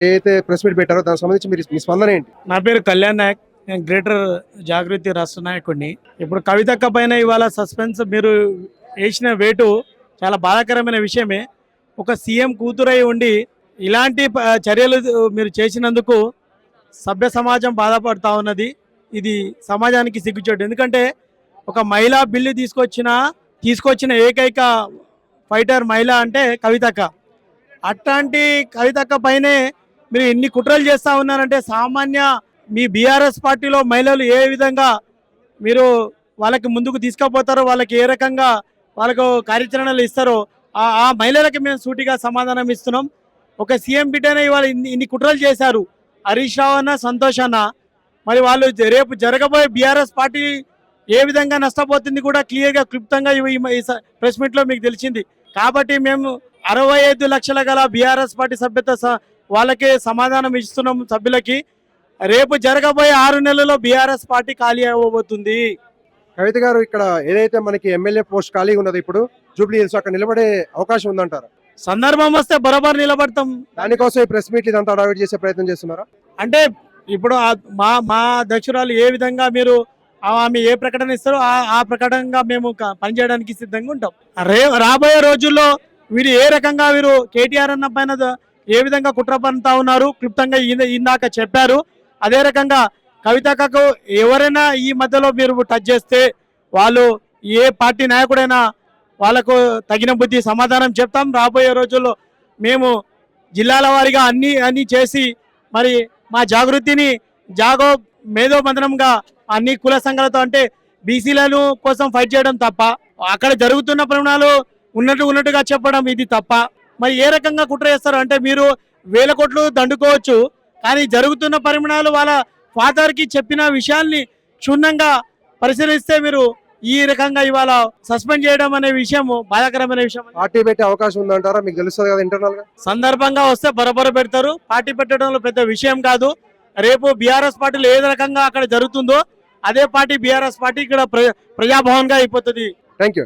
ఏదైతే press meet పెట్టారో దానికి సంబంధించి మీరు మీ స్పందన ఏంటి? నా పేరు కళ్యాణ్ నాయక్. నేను గ్రేటర్ జాగృతి రాష్ట్ర నాయకుడిని. ఇప్పుడు కవితక్క పైన ఇవాళ సస్పెన్స్ మీరు వేసిన వేటు చాలా బాధాకరమైన విషయమే. ఒక సీఎం కూతురై ఉండి ఇలాంటి చర్యలు మీరు చేసినందుకు సభ్య సమాజం బాధపడతా ఉన్నది. ఇది సమాజానికి సిగ్గుచేటు. ఎందుకంటే ఒక మహిళా బిల్లు తీసుకొచ్చిన తీసుకొచ్చిన ఏకైక ఫైటర్ మహిళ అంటే కవితక్క అట్లాంటి కవితక్క పైనే మీరు ఎన్ని కుట్రలు చేస్తా ఉన్నారంటే సామాన్య మీ బీఆర్ఎస్ పార్టీలో మహిళలు ఏ విధంగా మీరు వాళ్ళకి ముందుకు తీసుకుపోతారో వాళ్ళకి ఏ రకంగా వాళ్ళకు కార్యాచరణలు ఇస్తారో ఆ మహిళలకి మేము సూటిగా సమాధానం ఇస్తున్నాం. ఒక సీఎం బిడ్డనే ఇవాళ ఇన్ని కుట్రలు చేశారు. హరీష్ రావు అన్న సంతోష్ అన్న. మరి వాళ్ళు రేపు జరగబోయే బీఆర్ఎస్ పార్టీ ఏ విధంగా నష్టపోతుంది కూడా క్లియర్గా క్లుప్తంగా ఈ స- ప్రెస్ మీట్లో మీకు తెలిసింది. కాబట్టి మేము అరవై ఐదు లక్షల గల బీఆర్ఎస్ పార్టీ సభ్యత స- వాళ్ళకి సమాధానం ఇస్తున్నాం సభ్యులకి. రేపు జరగబోయే ఆరు నెలల్లో బీఆర్ఎస్ పార్టీ ఖాళీ అవ్వబోతుంది. కవిత గారు ఇక్కడ ఏదైతే మనకి ఎమ్మెల్యే పోస్ట్ ఖాళీగా ఉన్నదో ఇప్పుడు జూబ్లీ హిల్స్ అక్కడ నిలబడే అవకాశం ఉందంటారా. సందర్భం వస్తే బరోబర్ నిలబడతాం. దానికోసం ఈ ప్రెస్ మీట్ ఇదంతా అడావిడ్ చేసే ప్రయత్నం చేస్తున్నారా? అంటే ఇప్పుడు మా మా అధ్యక్షురాలు ఏ విధంగా మీరు ఆమె ఏ ప్రకటన ఇస్తారో ఆ ప్రకటనగా మేము పనిచేయడానికి సిద్ధంగా ఉంటాం. రే రాబోయే రోజుల్లో వీరు ఏ రకంగా వీరు కేటీఆర్ అన్న పైన ఏ విధంగా కుట్ర పన్నుతా ఉన్నారు? క్లుప్తంగా ఇందాక చెప్పారు. అదే రకంగా కవితకకు ఎవరైనా ఈ మధ్యలో మీరు టచ్ చేస్తే వాళ్ళు ఏ పార్టీ నాయకుడైనా వాళ్ళకు తగిన బుద్ధి సమాధానం చెప్తాం. రాబోయే రోజుల్లో మేము జిల్లాల వారిగా అన్ని అన్ని చేసి మరి మా జాగృతిని జాగో మేధో మందనంగా అన్ని కుల సంఘాలతో అంటే బీసీలను కోసం ఫైట్ చేయడం తప్ప అక్కడ జరుగుతున్న ప్రమాణాలు ఉన్నట్టు ఉన్నట్టుగా చెప్పడం ఇది తప్ప మరి ఏ రకంగా కుట్ర చేస్తారు? అంటే మీరు వేల కోట్లు దండుకోవచ్చు కానీ జరుగుతున్న పరిమాణాలు వాళ్ళ ఫాదర్కి చెప్పిన విషయాల్ని క్షుణ్ణంగా పరిశీలిస్తే మీరు ఈ రకంగా ఇవాళ సస్పెండ్ చేయడం అనే విషయం బాధాకరమైన విషయం. పార్టీ పెట్టే అవకాశం ఉందంటారా? మీకు తెలుస్తుంది కదా ఇంటర్నల్గా? సందర్భంగా వస్తే బరబర పెడతారు. పార్టీ పెట్టడంలో పెద్ద విషయం కాదు. రేపు బీఆర్ఎస్ పార్టీలో ఏ రకంగా అక్కడ జరుగుతుందో అదే పార్టీ బీఆర్ఎస్ పార్టీ ఇక్కడ ప్ర- ప్రజాభవన్గా అయిపోతుంది. Thank you